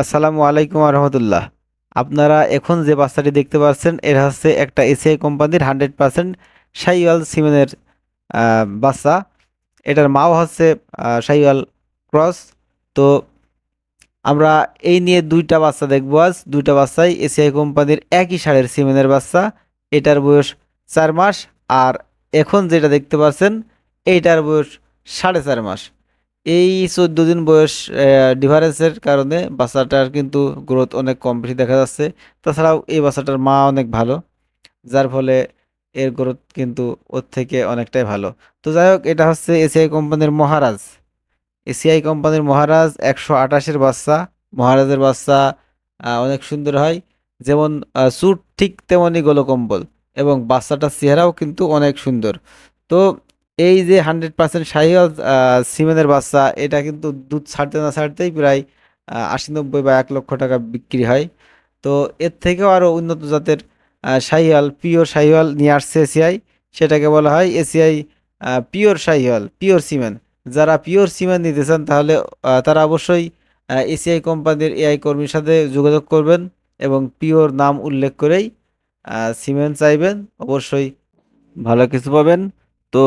আসসালামু আলাইকুম রহমতুল্লাহ আপনারা এখন যে বাচ্চাটি দেখতে পাচ্ছেন, এর হচ্ছে একটা এসিআই কোম্পানির হান্ড্রেড পার্সেন্ট সাইওয়াল সিমেনের বাচ্চা। এটার মাও হচ্ছে সাইওয়াল ক্রস। তো আমরা এই নিয়ে দুইটা বাচ্চা দেখব আজ। দুইটা বাচ্চাই এসিআই কোম্পানির একই সারের সিমেনের বাচ্চা। এটার বয়স চার মাস। আর এখন যেটা দেখতে পাচ্ছেন, এইটার বয়স সাড়ে চার মাস। এই চোদ্দ দিন বয়স ডিফারেন্সের কারণে বাচ্চাটার কিন্তু গ্রোথ অনেক কম বেশি দেখা যাচ্ছে। তাছাড়াও এই বাচ্চাটার মা অনেক ভালো, যার ফলে এর গ্রোথ কিন্তু ওর থেকে অনেকটাই ভালো। তো যাই হোক, এটা হচ্ছে এসিআই কোম্পানির মহারাজ। এসিআই কোম্পানির মহারাজ একশো আঠাশের বাচ্চা, মহারাজের বাচ্চা অনেক সুন্দর হয়। যেমন স্যুট ঠিক তেমনই গোলকম্বল এবং বাচ্চাটার চেহারাও কিন্তু অনেক সুন্দর। তো এই যে হান্ড্রেড পার্সেন্ট শাহিওয়াল সিমেনের বাচ্চা, এটা কিন্তু দুধ ছাড়তে না ছাড়তেই প্রায় আশি নব্বই বা এক লক্ষ টাকা বিক্রি হয়। তো এর থেকেও আরও উন্নত জাতের শাহিওয়াল, পিওর শাহিওয়াল নিয়ে আসছে এসিআই। সেটাকে বলা হয় ACI pure Sahiwal, pure cement যারা পিওর সিমেন্ট নিতে চান তাহলে তারা অবশ্যই এসিআই কোম্পানির এআই কর্মীর সাথে যোগাযোগ করবেন এবং পিওর নাম উল্লেখ করেই সিমেন্ট চাইবেন। অবশ্যই ভালো কিছু পাবেন। তো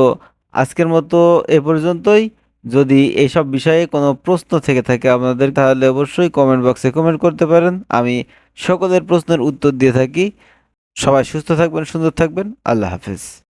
আজকের মতো এ পর্যন্তই। যদি এইসব বিষয়ে কোনো প্রশ্ন থেকে থাকে আপনাদের তাহলে অবশ্যই কমেন্ট বক্সে কমেন্ট করতে পারেন। আমি সকলের প্রশ্নের উত্তর দিয়ে থাকি। সবাই সুস্থ থাকবেন, সুন্দর থাকবেন। আল্লাহ হাফেজ।